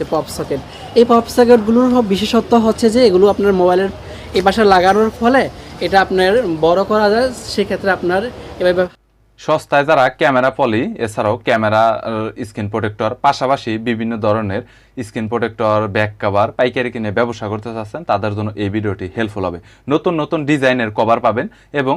যে pop socket এই pop সকেটগুলোর বিশেষত্ব হচ্ছে যে এগুলো আপনার মোবাইলের এই পাশে লাগানোর ফলে এটা আপনার বড় করা যায়, সেক্ষেত্রে আপনার এভাবে সস্তায় যারা ক্যামেরা পলি, এছাড়াও ক্যামেরা স্ক্রিন প্রোটেক্টর পাশাপাশি বিভিন্ন ধরনের স্ক্রিন প্রোটেক্টর ব্যাক কভার পাইকারি কিনে ব্যবসা করতে চাচ্ছেন, তাদের জন্য এই ভিডিওটি হেল্পফুল হবে। নতুন নতুন ডিজাইনের কভার পাবেন এবং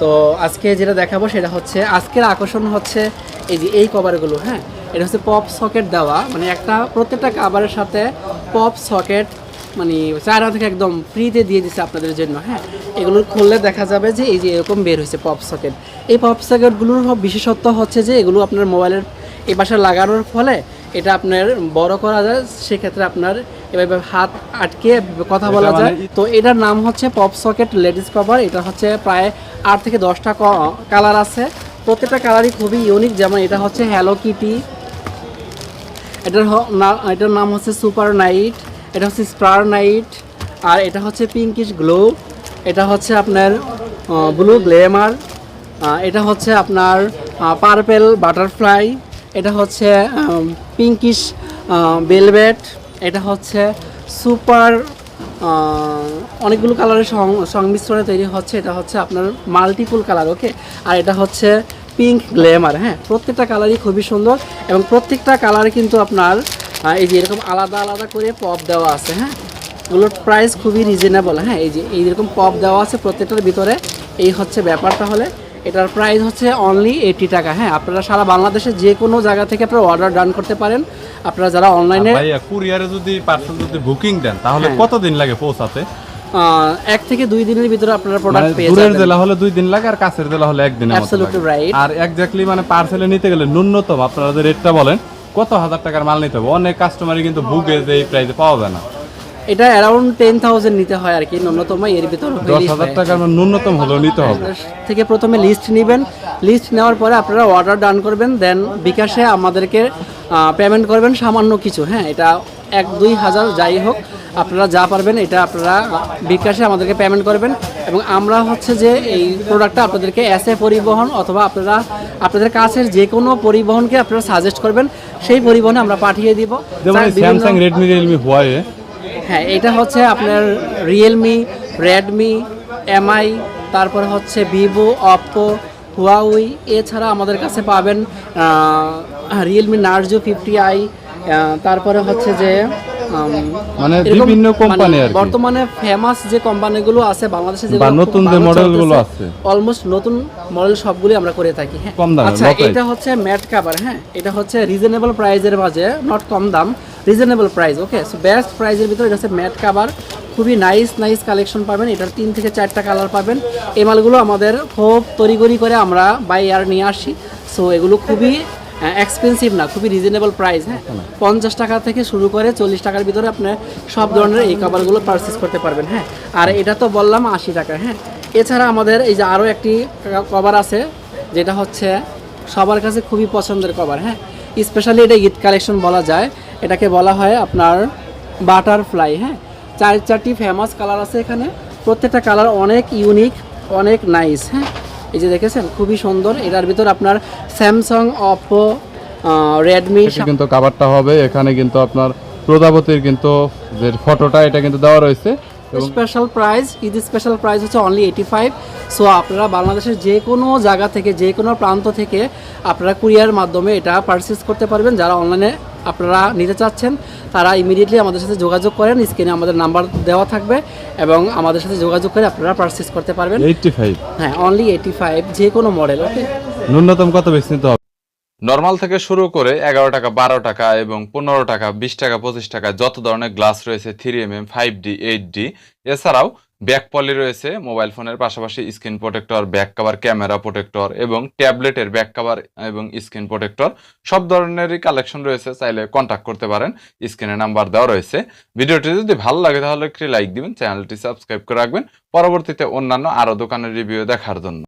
তো আজকে যেটা দেখাবো সেটা হচ্ছে, আজকের আকর্ষণ হচ্ছে এই যে এই কভারগুলো হ্যাঁ? এটা হচ্ছে পপ সকেট দেওয়া মানে একটা প্রত্যেকটা কাভারের সাথে পপ সকেট মানে চায়না থেকে একদম ফ্রিতে দিয়ে দিচ্ছে আপনাদের জন্য হ্যাঁ? এগুলো খুললে দেখা যাবে যে এই যে এরকম বের হয়েছে পপ সকেট এই পপ সকেটগুলোর বিশেষত্ব হচ্ছে যে এগুলো আপনার মোবাইলের এই পাশে লাগানোর ফলে এটা আপনার বড় করা যায় সেক্ষেত্রে আপনার এভাবে হাত আটকে কথা বলা যায় মানে- তো এটার নাম হচ্ছে পপ সকেট লেডিস কভার। এটা হচ্ছে প্রায় আট থেকে দশটা কালার আছে। প্রত্যেকটা কালারই খুবই ইউনিক যেমন এটা হচ্ছে হ্যালো কিটি এটার এটার নাম হচ্ছে সুপার নাইট এটা হচ্ছে স্টার নাইট আর এটা হচ্ছে পিঙ্কিশ গ্লো এটা হচ্ছে আপনার ব্লু গ্লেমার এটা হচ্ছে আপনার পার্পেল বাটারফ্লাই এটা হচ্ছে পিঙ্কিশ বেলভেট এটা হচ্ছে সুপার অনেকগুলো কালারের সংমিশ্রণে তৈরি হচ্ছে। এটা হচ্ছে আপনার মাল্টিপুল কালার ওকে আর এটা হচ্ছে পিঙ্ক গ্লেমার হ্যাঁ? প্রত্যেকটা কালারই খুবই সুন্দর এবং প্রত্যেকটা কালারে কিন্তু আপনার এই যে এরকম আলাদা আলাদা করে পপ দেওয়া আছে হ্যাঁ? এগুলোর প্রাইস খুবই রিজনেবল হ্যাঁ? এই যে এইরকম পপ দেওয়া আছে প্রত্যেকটার ভিতরে। এই হচ্ছে ব্যাপারটা হলে। এটার প্রাইস হচ্ছে অনলি এইটি টাকা হ্যাঁ আপনারা সারা বাংলাদেশে যে কোনো জায়গা থেকে আপনারা অর্ডার ডান করতে পারেন আপনারা যারা অনলাইনে কুরিয়ারে যদি পার্সেল যদি বুকিং দেন তাহলে হ্যাঁ। কতদিন লাগে পৌঁছাতে এক থেকে দুই দিনের ভিতরে আপনারা মানে প্রোডাক্ট পেয়ে দূরের জেলা হলে দুই দিন লাগে আর কাছের জেলা হলে Absolutely লাগে। right. আর এক্স্যাক্টলি মানে পার্সেলে নিতে গেলে ন্যূনতম আপনারা যে রেটটা বলেন কত হাজার টাকার মাল নিতে হবে অনেক কাস্টমারই কিন্তু বুকে যে এই প্রাইসে পাওয়া যায় না এটা অ্যারাউন্ড টেন থাউজেন্ড নিতে হয় আর কি ন্যূনতম এর ভিতরে দশ হাজার। টাকার ন্যূনতম হলেও নিতে হবে। থেকে প্রথমে লিস্ট নেবেন। লিস্ট নেওয়ার পরে আপনারা অর্ডার ডান করবেন দেন বিকাশে আমাদেরকে পেমেন্ট করবেন সামান্য কিছু হ্যাঁ এটা এক দুই হাজার যাই হোক আপনারা যা পারবেন এটা আপনারা বিকাশে আমাদেরকে পেমেন্ট করবেন। এবং আমরা হচ্ছে যে এই প্রোডাক্টটা আপনাদেরকে এসে পরিবহন অথবা আপনারা আপনাদের কাছের যে কোনো পরিবহনকে আপনারা সাজেস্ট করবেন সেই পরিবহনে আমরা পাঠিয়ে দিব। যেমন স্যামসাং রেডমি রিয়েলমি হুয়াওয়ে হ্যাঁ এটা হচ্ছে আপনার রিয়েলমি রেডমি এমআই তারপরে হচ্ছে ভিভো অপো হুয়াউই এছাড়া আমাদের কাছে পাবেন রিয়েলমি নার্জো ফিফটি আই তারপরে হচ্ছে যে মানে বিভিন্ন কোম্পানি আর বর্তমানে ফেমাস যে কোম্পানিগুলো আছে বাংলাদেশে বা নতুন যে মডেলগুলো আছে। অলমোস্ট নতুন মডেল সবগুলি আমরা করে থাকি হ্যাঁ। কম দামে, আচ্ছা এটা হচ্ছে ম্যাট কাভার হ্যাঁ। এটা হচ্ছে রিজনেবল প্রাইজের মাঝে নট কম দাম reasonable price okay so best প্রাইজের ভিতরে এটা হচ্ছে ম্যাট কাভার খুবই নাইস নাইস কালেকশন পাবেন। এটার তিন থেকে চারটা কালার পাবেন। এই মালগুলো আমাদের খুব তড়িগড়ি করে আমরা বাই ইয়ার নিয়ে আসি। সো এগুলো খুবই এক্সপেন্সিভ না খুবই রিজনেবল প্রাইস হ্যাঁ? পঞ্চাশ টাকা থেকে শুরু করে চল্লিশ টাকার ভিতরে আপনি সব ধরনের এই কাভারগুলো পারচেস করতে পারবেন হ্যাঁ? আর এটা তো বললাম আশি টাকা হ্যাঁ? এছাড়া আমাদের এই যে আরও একটি কভার আছে যেটা হচ্ছে সবার কাছে খুবই পছন্দের কভার হ্যাঁ? স্পেশালি এটা ঈদ কালেকশন বলা যায়। এটাকে বলা হয় আপনার বাটারফ্লাই হ্যাঁ? চার চারটি ফেমাস কালার আছে এখানে। প্রত্যেকটা কালার অনেক ইউনিক অনেক নাইস হ্যাঁ? এই যে দেখেছেন খুবই সুন্দর। এটার ভিতর আপনার স্যামসাং অপো রেডমি কিন্তু কাভারটা হবে। এখানে কিন্তু আপনার প্রজাপতির কিন্তু যে ফটোটা এটা কিন্তু দেওয়া রয়েছে। Special price Eid special price হচ্ছে অনলি এইটি ফাইভ সো আপনারা বাংলাদেশের যে কোনো জায়গা থেকে যে কোনো প্রান্ত থেকে আপনারা কুরিয়ার মাধ্যমে এটা পারচেস করতে পারবেন। যারা অনলাইনে আপনারা নিতে চাচ্ছেন তারা ইমিডিয়েটলি আমাদের সাথে যোগাযোগ করেন স্ক্রিনে আমাদের নাম্বার দেওয়া থাকবে এবং আমাদের সাথে যোগাযোগ করে আপনারা পারচেস করতে পারবেন। এইটটি ফাইভ হ্যাঁ অনলি এইটি ফাইভ যে কোনো মডেল ওকে ন্যূনতম কত বেশি নিতে হবে? নর্মাল থেকে শুরু করে এগারো টাকা বারো টাকা এবং পনেরো টাকা বিশ টাকা পঁচিশ টাকা যত ধরনের গ্লাস রয়েছে three M M five D eight D এছাড়াও ব্যাক পলি রয়েছে, মোবাইল ফোনের পাশাপাশি screen protector, back cover, camera protector এবং ট্যাবলেটের ব্যাক কাভার এবং স্ক্রিন প্রোটেক্টর সব ধরনেরই কালেকশন রয়েছে, চাইলে কন্ট্যাক্ট করতে পারেন, স্ক্রিনে নাম্বার দেওয়া রয়েছে। ভিডিওটি যদি ভালো লাগে তাহলে একটি লাইক দিবেন, চ্যানেলটি সাবস্ক্রাইব করে রাখবেন। পরবর্তীতে অন্যান্য আরও দোকানের রিভিউ দেখার জন্য।